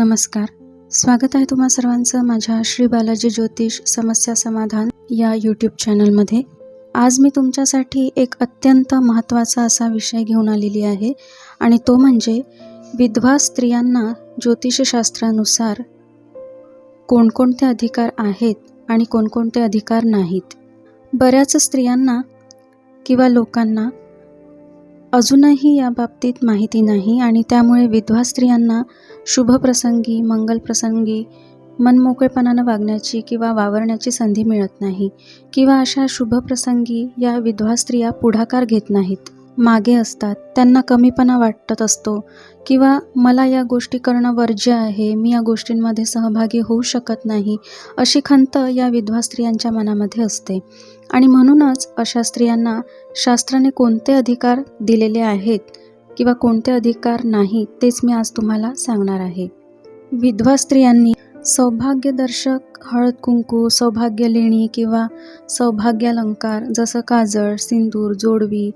नमस्कार. स्वागत आहे तुम्हा सर्वांचं माझ्या श्री बालाजी ज्योतिष समस्या समाधान या यूट्यूब चॅनलमध्ये आज मी तुमच्यासाठी एक अत्यंत महत्त्वाचा असा विषय घेऊन आलेली आहे आणि तो म्हणजे विधवा स्त्रियांना ज्योतिषशास्त्रानुसार कोणकोणते अधिकार आहेत आणि कोणकोणते अधिकार नाहीत. बऱ्याच स्त्रियांना किंवा लोकांना अजूनही या बाबतीत माहिती नाही आणि त्यामुळे विधवा स्त्रियांना शुभप्रसंगी मंगलप्रसंगी मनमोकळेपणानं वागण्याची किंवा वावरण्याची संधी मिळत नाही किंवा अशा शुभप्रसंगी या विधवा स्त्रिया पुढाकार घेत नाहीत. मागे असतात. त्यांना कमीपणा वाटत असतो. किंवा मला या गोष्टी करणं वर्ज्य आहे. मी या गोष्टींमध्ये सहभागी होऊ शकत नाही. अशी खंत या विधवा स्त्रियांच्या मनामध्ये असते. आणि म्हणूनच अशा स्त्रियांना शास्त्राने कोणते अधिकार दिलेले आहेत किंवा कोणते अधिकार नाही तेच मी आज तुम्हाला सांगणार आहे. विधवा स्त्रियांनी सौभाग्यदर्शक हळद कुंकू सौभाग्य लेणी किंवा सौभाग्यालंकार जसं काजळ सिंदूर जोडवी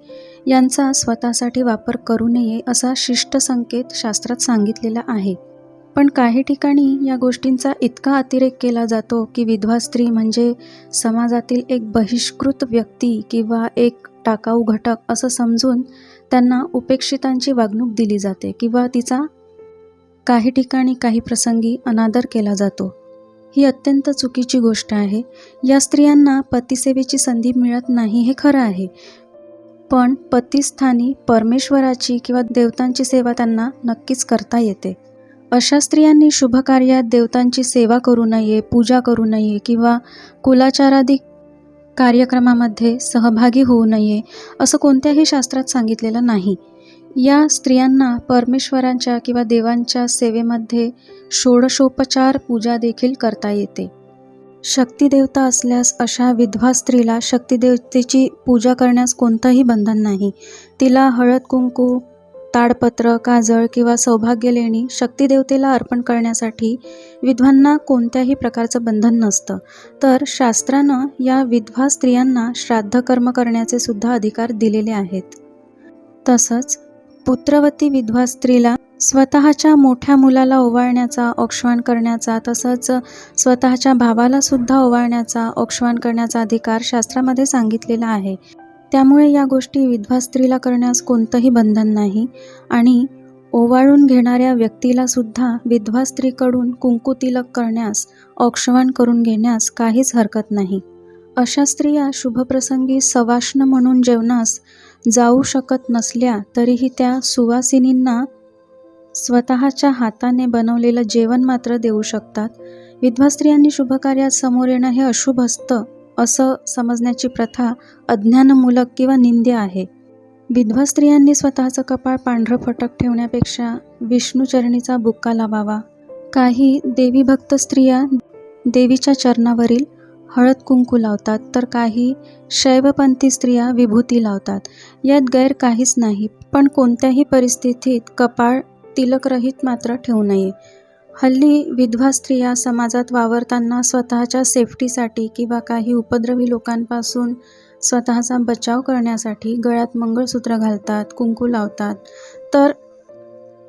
यांचा स्वतःसाठी वापर करू नये असा शिष्ट संकेत शास्त्रात सांगितलेला आहे. पण काही ठिकाणी या गोष्टींचा इतका अतिरेक केला जातो की विधवा स्त्री म्हणजे समाजातील एक बहिष्कृत व्यक्ती किंवा एक टाकाऊ घटक असं समजून त्यांना उपेक्षितांची वागणूक दिली जाते किंवा तिचा काही ठिकाणी काही प्रसंगी अनादर केला जातो. ही अत्यंत चुकीची गोष्ट आहे. या स्त्रियांना पतिसेवेची संधी मिळत नाही हे खरं आहे. पण पतिस्थानी परमेश्वराची किंवा देवतांची सेवा त्यांना नक्कीच करता येते. अशा स्त्रियांनी शुभकार्यात देवतांची सेवा करू नये पूजा करू नये किंवा कुलाचारादी कार्यक्रमामध्ये सहभागी होऊ नये असं कोणत्याही शास्त्रात सांगितलेलं नाही. या स्त्रियांना परमेश्वरांच्या किंवा देवांच्या सेवेमध्ये षोडशोपचार पूजा देखील करता येते. शक्तिदेवता असल्यास अशा विधवा स्त्रीला शक्तिदेवतेची पूजा करण्यास कोणतंही बंधन नाही. तिला हळद कुंकू ताडपत्र काजळ किंवा सौभाग्य लेणी शक्तिदेवतेला अर्पण करण्यासाठी विधवांना कोणत्याही प्रकारचं बंधन नसतं. तर शास्त्रानं या विधवा स्त्रियांना श्राद्धकर्म करण्याचे सुद्धा अधिकार दिलेले आहेत. तसंच पुत्रवती विधवा स्त्रीला स्वतःच्या मोठ्या मुलाला ओवाळण्याचा औक्षवान करण्याचा तसंच स्वतःच्या भावाला सुद्धा ओवाळण्याचा औक्षवान करण्याचा अधिकार शास्त्रामध्ये सांगितलेला आहे. त्यामुळे या गोष्टी विधवा स्त्रीला करण्यास कोणतंही बंधन नाही आणि ओवाळून घेणाऱ्या व्यक्तीला सुद्धा विधवा स्त्रीकडून कुंकुतिलक करण्यास औक्षवान करून घेण्यास काहीच हरकत नाही. अशा स्त्रिया शुभप्रसंगी सवाष्ण म्हणून जेवणास जाऊ शकत नसल्या तरीही त्या सुवासिनींना स्वतःच्या हाताने बनवलेलं जेवण मात्र देऊ शकतात. विधवा स्त्रियांनी शुभकार्यात समोर येणं हे अशुभ असतं असं समजण्याची प्रथा अज्ञानमूलक किंवा निंद्य आहे. विधवा स्त्रियांनी स्वतःचं कपाळ पांढरं फटक ठेवण्यापेक्षा विष्णूचरणीचा बुक्का लावावा. काही देवीभक्त स्त्रिया देवीच्या चरणावरील हळद कुंकू लावतात तर काही शैवपंथी स्त्रिया विभूती लावतात. यात गैर काहीच नाही पण कोणत्याही परिस्थितीत कपाळ तिलकरहित मात्र ठेवू नये. हल्ली विधवा स्त्रिया समाजात वावरताना स्वतःच्या सेफ्टीसाठी किंवा काही उपद्रवी लोकांपासून स्वतःचा बचाव करण्यासाठी गळ्यात मंगळसूत्र घालतात कुंकू लावतात. तर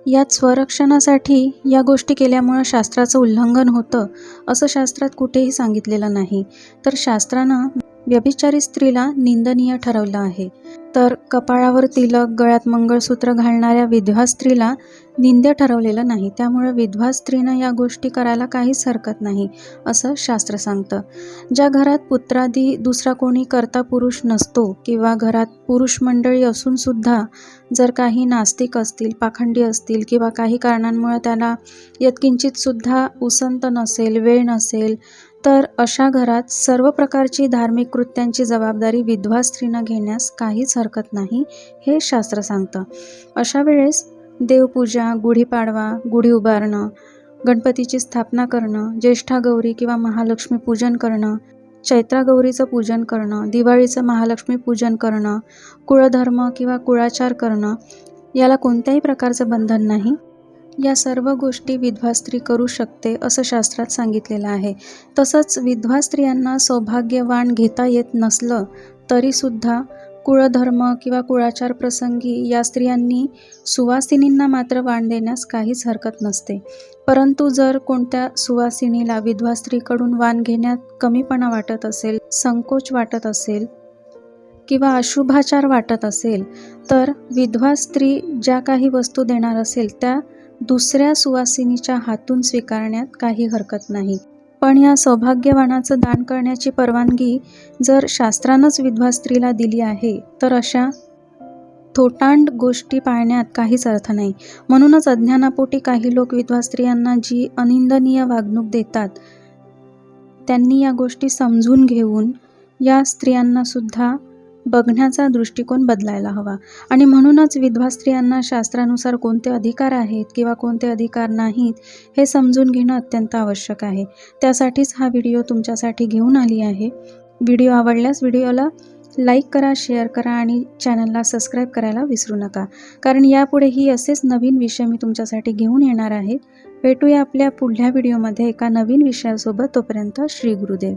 यात स्वरक्षणासाठी या गोष्टी केल्यामुळं शास्त्राचं उल्लंघन होतं असं शास्त्रात कुठेही सांगितलेलं नाही. तर शास्त्रानं व्यभिचारी स्त्रीला निंदनीय ठरवलं आहे. तर कपाळावर तिलक गळ्यात मंगळसूत्र घालणाऱ्या विधवा स्त्रीला निंद्य ठरवलेलं नाही. त्यामुळे विधवा स्त्रीनं या गोष्टी करायला काहीच हरकत नाही असं शास्त्र सांगतं. ज्या घरात पुत्रादी दुसरा कोणी करता पुरुष नसतो किंवा घरात पुरुष मंडळी असूनसुद्धा जर काही नास्तिक असतील पाखंडी असतील किंवा काही कारणांमुळे त्याला यत्किंचितसुद्धा उसंत नसेल वेळ नसेल तर अशा घरात सर्व प्रकारची धार्मिक कृत्यांची जबाबदारी विधवा स्त्रीनं घेण्यास काहीच हरकत नाही हे शास्त्र सांगतं. अशा वेळेस देवपूजा गुढीपाडवा गुढी उभारणं गणपतीची स्थापना करणं ज्येष्ठा गौरी किंवा महालक्ष्मी पूजन करणं चैत्रा गौरीचं पूजन करणं दिवाळीचं महालक्ष्मी पूजन करणं कुळधर्म किंवा कुळाचार करणं याला कोणत्याही प्रकारचं बंधन नाही? या सर्व गोष्टी विधवा स्त्री करू शकते असं शास्त्रात सांगितलेलं आहे. तसंच विधवा स्त्रियांना सौभाग्यवान घेता येत नसलं तरीसुद्धा कुळधर्म किंवा कुळाचार प्रसंगी या स्त्रियांनी सुवासिनींना मात्र वाण देण्यास काहीच हरकत नसते. परंतु जर कोणत्या सुवासिनीला विधवा स्त्रीकडून वाण घेण्यात कमीपणा वाटत असेल संकोच वाटत असेल किंवा अशुभाचार वाटत असेल तर विधवा स्त्री ज्या काही वस्तू देणार असेल त्या दुसऱ्या सुवासिनीच्या हातून स्वीकारण्यात काही हरकत नाही. पण या सौभाग्यवानाचं दान करण्याची परवानगी जर शास्त्रानंच विधवा स्त्रीला दिली आहे तर अशा थोटांड गोष्टी पाळण्यात काहीच अर्थ नाही. म्हणूनच अज्ञानापोटी काही लोक विधवा स्त्रियांना जी अनिंदनीय वागणूक देतात त्यांनी या गोष्टी समजून घेऊन या स्त्रियांना सुद्धा बघण्याचा दृष्टिकोन बदलायला हवा. आणि म्हणूनच विधवा स्त्रियांना शास्त्रानुसार कोणते अधिकार आहेत किंवा कोणते अधिकार नाहीत हे समजून घेणं अत्यंत आवश्यक आहे. त्यासाठीच हा व्हिडिओ तुमच्यासाठी घेऊन आली आहे. व्हिडिओ आवडल्यास व्हिडिओला लाईक करा शेअर करा आणि चॅनलला सबस्क्राईब करायला विसरू नका. कारण यापुढेही असेच नवीन विषय मी तुमच्यासाठी घेऊन येणार आहे. भेटूया आपल्या पुढल्या व्हिडिओमध्ये एका नवीन विषयासोबत. तोपर्यंत श्री गुरुदेव.